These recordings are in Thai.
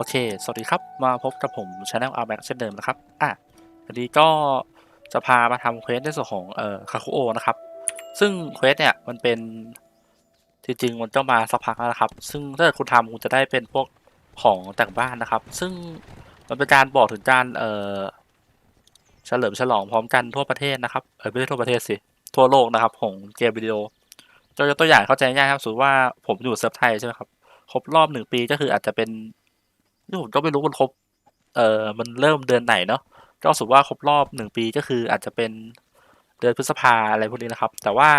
โอเค สวัสดีครับ มาพบกับผม Channel r b a c เช่นเดิมนะครับ อะวันนี้ก็จะพามาทำเควสในส่วนของเอ่อคาคุโอนะครับ ซึ่งเควสเนี่ยมันเป็นจริงๆมันก็มาสักพักแล้วนะครับ ซึ่งถ้าเกิดคุณทำคุณจะได้เป็นพวกของแต่งบ้านนะครับ ซึ่งมันเป็นการบอกถึงการเอ่อเฉลิมฉลองพร้อมกันทั่วประเทศนะครับ เออไม่ใช่ทั่วประเทศสิ ทั่วโลกนะครับ ของเกมวิดีโอจะยกตัวอย่างเข้าใจง่ายครับสมมติว่าผมอยู่เซิร์ฟไทยใช่ไหมครับ ครบรอบหนึ่งปีก็คืออาจจะเป็น นี่ผมก็ไม่รู้มันครบ เอ่อมันเริ่มเดือนไหนเนาะก็สมว่าครบรอบหนึ่งปีก็คืออาจจะเป็นเดือนพฤษภาอะไรพวกนี้นะครับ แต่ว่า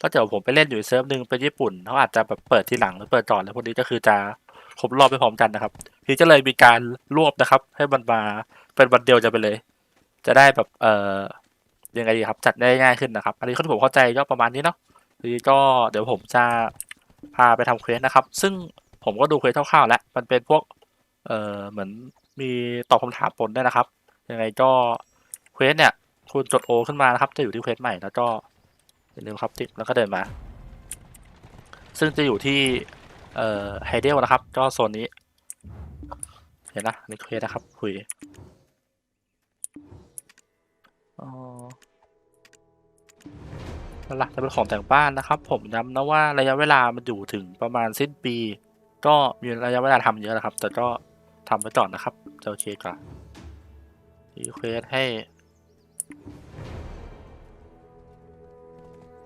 ถ้าเกิดผมไปเล่นอยู่เซิร์ฟหนึ่งเป็นญี่ปุ่นเขาอาจจะแบบเปิดทีหลังหรือเปิดก่อนแล้วพวกนี้ก็คือจะครบรอบไปพร้อมกันนะครับพี่ก็เลยมีการรวบนะครับ ให้มันมาเป็นวันเดียวจะไปเลย จะได้แบบเอ่อยังไงดีครับจัดได้ง่ายขึ้นนะครับ อันนี้ที่ผมเข้าใจก็ประมาณนี้เนาะทีก็เดี๋ยวผมจะพาไปทำเควสนะครับ ซึ่งผมก็ดูเควสคร่าวๆแล้วมันเป็นพวก เออเหมือนมีตอบคำถามปนด้นะครับ ยังไงก็เควสเนี่ย คุณจดโอขึ้นมานะครับ จะอยู่ที่เควสใหม่แล้วก็อย่าลืมครับติ๊กแล้วก็เดินมา ซึ่งจะอยู่ที่เอ่อไฮเดลนะครับ ก็โซนนี้เห็นนะนี่เควสนะครับ คุยอ๋อหลักจะเป็นของแต่งบ้านนะครับ ผมย้ำนะว่าระยะเวลามันอยู่ถึงประมาณสิ้นปี ก็มีระยะเวลาทำเยอะนะครับ แต่ก็ ทำไปก่อนนะครับ จะโอเคกว่ารีเควสให้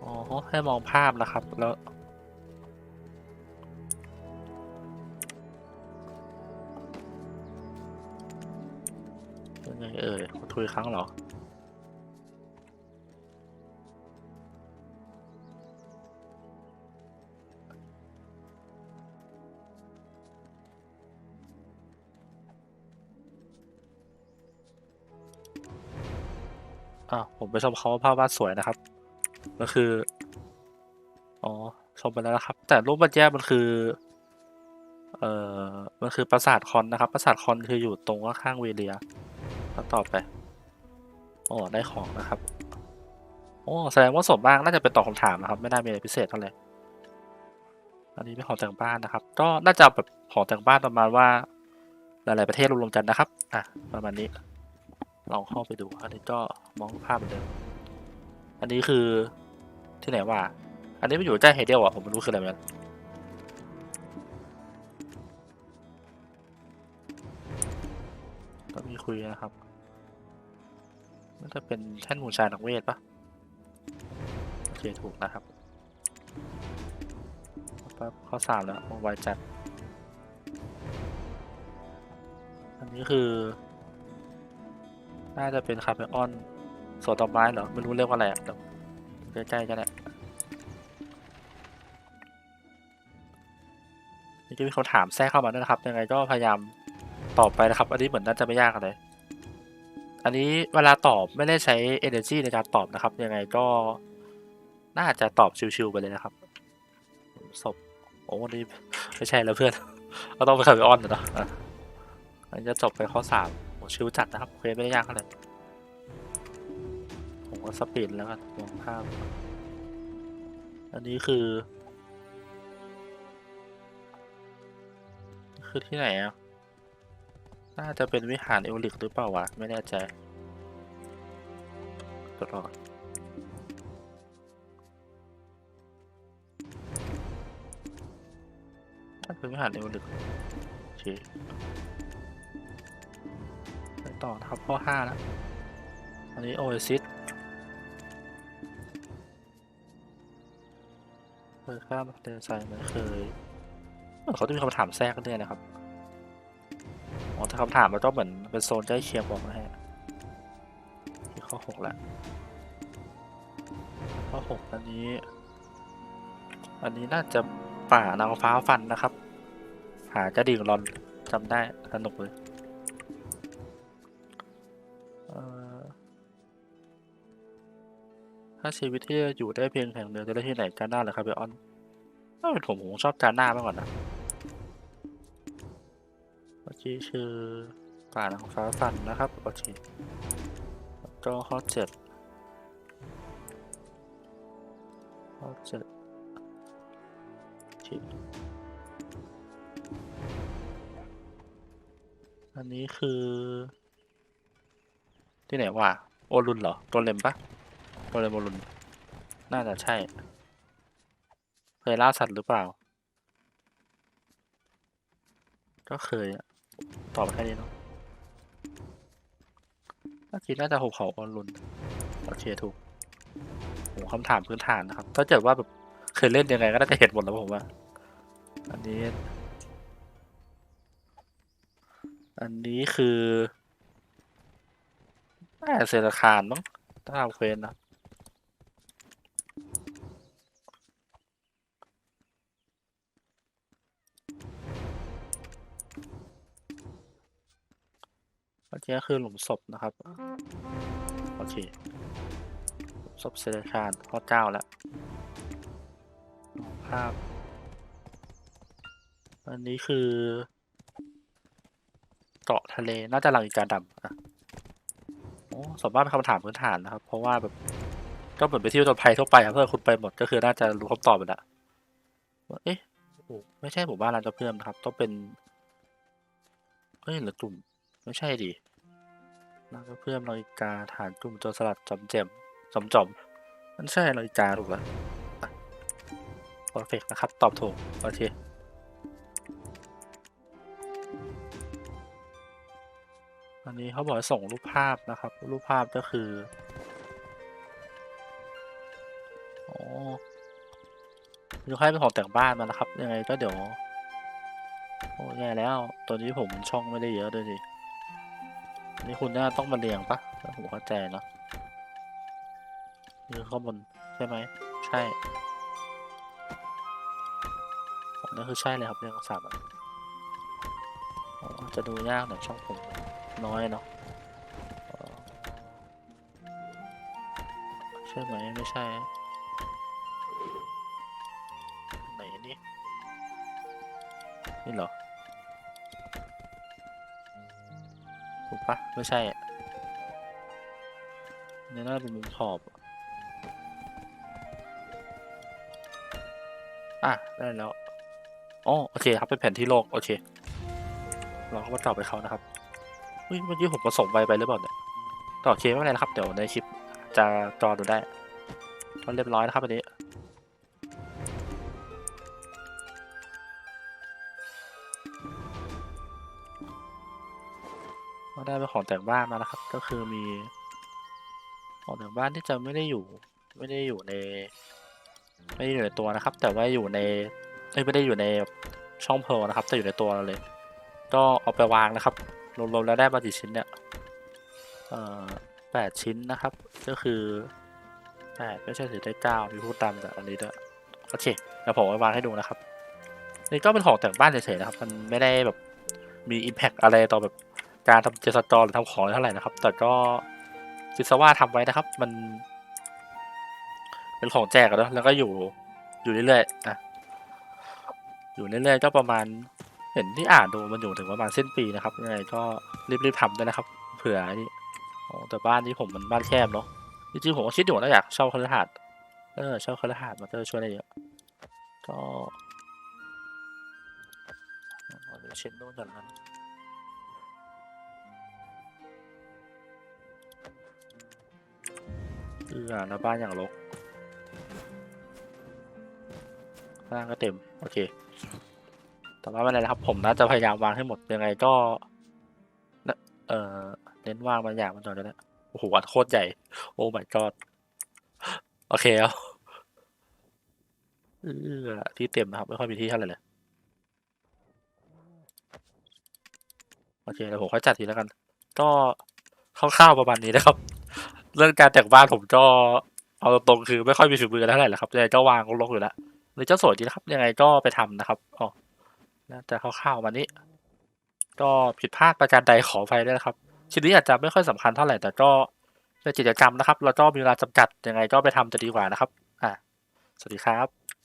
อ๋อให้มองภาพนะครับ แล้วยังไงเอ่ยขอทุยครั้งเหรอ อ่าผมไปชมเขาว่าภาพวาดสวยนะครับ ก็คือ อ๋อ ชมไปแล้วนะครับ แต่รูปมันแยกมันคือ เอ่อ มันคือปราสาทคอนนะครับ ปราสาทคอนคืออยู่ตรงข้างเวเลียแล้วต่อไปอ๋อได้ของนะครับ โอ้แสดงว่าส่วนมากน่าจะเป็นตอบคำถามนะครับ ไม่น่ามีอะไรพิเศษเท่าไหร่อันนี้เป็นของแต่งบ้านนะครับ ก็น่าจะแบบของแต่งบ้านประมาณว่า หลาย ๆ ประเทศรวมๆกันนะครับ อะ ประมาณนี้ ลองเข้าไปดู อันนี้ก็มองภาพเหมือนเดิม อันนี้คือที่ไหนวะอันนี้มันอยู่ใกล้เฮเดลอะผมไม่รู้คืออะไรเหมือนกันก็มีคุยนะครับน่าจะเป็นแท่นมูชายนักเวทปะโอเคถูกนะครับปั๊บข้อสามแล้วมองไวจัด อันนี้คือ น่าจะเป็นคาเฟออนสวนดอกไม้เหรอ ไม่รู้เรียกว่าอะไรอะเดี๋ยวใกล้ๆกันแหละนี่ก็มีคนถามแทรกเข้ามาด้วยนะครับ ยังไงก็พยายามตอบไปนะครับ อันนี้เหมือนน่าจะไม่ยากอะไรอันนี้เวลาตอบไม่ได้ใช้ energy ในการตอบนะครับ ยังไงก็น่าจะตอบชิวๆไปเลยนะครับศพโอ้นี่ไม่ใช่แล้วเพื่อนก็ต้องไปคาเฟออนนะเนอะอะอันนี้จะจบไปข้อสาม ชิวจัดนะครับเควสไม่ได้ยากเท่าไรผมก็สปีดแล้วกันมองภาพ อันนี้คือ คือที่ไหนอะ น่าจะเป็นวิหารเอวลิกหรือเปล่าวะ ไม่แน่ใจกดรอก่อนน่าจะเป็นวิหารเอวลิกโอเค ต่อนะครับข้อห้าแล้วอันนี้โอเอซิสเคยข้ามทะเลทรายไหมเคยเออเขาจะมีคำถามแทรกกันด้วยนะครับอ๋อถ้าคำถามมันก็เหมือนเป็นโซนใกล้เคียงบอกนะฮะที่ข้อหกแล้วข้อหกอันนี้ อันนี้น่าจะป่านางฟ้าฟันนะครับ หากระดิ่งรอนจำได้สนุกเลย ถ้าชีวิตที่จะอยู่ได้เพียงแห่งเดียวจะได้ที่ไหนจาน่าเหรอครับเบออนถ้าเป็นผมผมชอบจาน่ามากกว่านะเมื่อกี้คือป่านางฟ้าฟันนะครับโอเคก็ข้อเจ็ดข้อเจ็ดโอเคอันนี้คือ ที่ไหนวะโอรุนเหรอ ตัวเล็มปะ ตัวเลมอรุนน่าจะใช่ เคยล่าสัตว์หรือเปล่า ก็เคยอะตอบแค่นี้เนาะน่าคิดน่าจะหุบเขาโอรุนโอเคถูกโหคำถามพื้นฐานนะครับ ถ้าเกิดว่าแบบเคยเล่นยังไงก็น่าจะเห็นหมดแล้วผมว่า อันนี้ อันนี้คือน่าจะเซราคารมั้งถ้าทำเควสนะ กี้คือหลุมศพนะครับ โอเคหลุมศพเซเลคานข้อเก้าแล้ว ภาพ อันนี้คือเกาะทะเลน่าจะลังอีกาดำอะโอ้สมมติเป็นคำถามพื้นฐานนะครับ เพราะว่าแบบก็เหมือนไปเที่ยวจนภัยทั่วไปครับถ้าคุณไปหมดก็คือน่าจะรู้คำตอบไปแล้วว่าเอ๊ะโอ้ไม่ใช่หมู่บ้านร้านจะเพิ่มนะครับ ต้องเป็นเฮ้ยหรือกลุ่ม ไม่ใช่ดิ แล้วก็เพิ่มนาฬิกาฐานกลุ่มโจรสลัดจอมเจมจอมจอมมันใช่นาฬิกาถูกแล้วเพอร์เฟกนะครับ ตอบถูก โอเคอันนี้เขาบอกส่งรูปภาพนะครับ รูปภาพก็คืออ๋อยกให้เป็นของแต่งบ้านมานะครับ ยังไงก็เดี๋ยว โอ้แย่แล้วตัวนี้ผมช่องไม่ได้เยอะด้วยสิ นี่คุณน่าต้องมาเรียงปะถ้าผมเข้าใจเนอะนี่คือข้อมูลใช่ไหม ใช่ผมนั่นคือใช่เลยครับเรียงสามอันอ๋อจะดูยากหน่อยช่องผมน้อยเนาะใช่ไหมไม่ใช่ไหนนี่นี่เหรอ ถูกปะไม่ใช่อะอันนี่น่าจะเป็นมุมขอบ อะ ได้แล้วอ๋อโอเคครับ เป็นแผนที่โลก โอเค เราก็มาตอบไปเขานะครับเฮ้ยเมื่อกี้ผมก็ส่งไปไปหรือเปล่าเนี่ยต่อโอเคไม่เป็นไรนะครับ เดี๋ยวในคลิปจะจอดูได้ก็เรียบร้อยนะครับอันนี้ ก็ได้เป็นของแต่งบ้านมานะครับ ก็คือมีของแต่งบ้านที่จะไม่ได้อยู่ ไม่ได้อยู่ใน ไม่ได้อยู่ในตัวนะครับ แต่ว่าอยู่ในไม่ได้อยู่ในช่องเพลนะครับ แต่อยู่ในตัวเราเลย ก็เอาไปวางนะครับรวมๆแล้วได้มากี่ชิ้นเนี่ยเอ่อแปดชิ้นนะครับ ก็คือแปดไม่ใช่ถือได้เก้ามีพูดตามจากอันนี้ด้วยโอเคเดี๋ยวผมไปวางให้ดูนะครับนี่ก็เป็นของแต่งบ้านเฉยๆนะครับ มันไม่ได้แบบมีอิมแพ t อะไรต่อแบบ การทำเจสตอหรือทำของเท่าไหร่นะครับ แต่ก็คิดซะว่าทำไว้นะครับ มัน เป็นของแจกอะเนะแล้วก็อยู่อยู่เรื่อยๆอะอยู่เรื่อยๆก็ประมาณเห็นที่อ่านดูมันอยู่ถึงประมาณสิ้นปีนะครับยังไงก็รีบๆทำด้วยนะครับ เผื่อนี่โอ้แต่บ้านนี้ผมมันบ้านแคบเนาะจริงๆผมก็คิดอยู่นะอยากเช่าคฤหาสน์เออเช่าคฤหาสน์มาก็จะช่วยได้เยอะก็เดี๋ยวเช็ดนู่นก่อนนะ เออแล้วบ้านอย่างรกข้างล่างก็เต็ม โอเคแต่ว่าไม่เป็นไรนะครับ ผมน่าจะพยายามวางให้หมดยังไงก็เออเน้นวางบางอย่างมันก่อนก็ได้โอ้โหอัดโคตรใหญ่ โอ้ my god โอเคครับเออที่เต็มนะครับ ไม่ค่อยมีที่เท่าไหร่เลยโอเคเดี๋ยวผมค่อยจัดทีแล้วกัน ก็คร่าวๆประมาณนี้นะครับ เรื่องการแต่งบ้านผมก็เอาตรงๆคือไม่ค่อยมีฝีมือเท่าไหร่ละครับยังไงก็วางลกอยู่แล้วหรือเจ้าสวยดีนะครับ ยังไงก็ไปทำนะครับอ๋อน่าจะคร่าวๆวันนี้ ก็ผิดพลาดประการใดขอไปด้วยนะครับชิ้นนี้อาจจะไม่ค่อยสำคัญเท่าไหร่แต่ก็เป็นกิจกรรมนะครับ แล้วก็มีเวลาจำกัดยังไงก็ไปทำจะดีกว่านะครับ อ่าสวัสดีครับ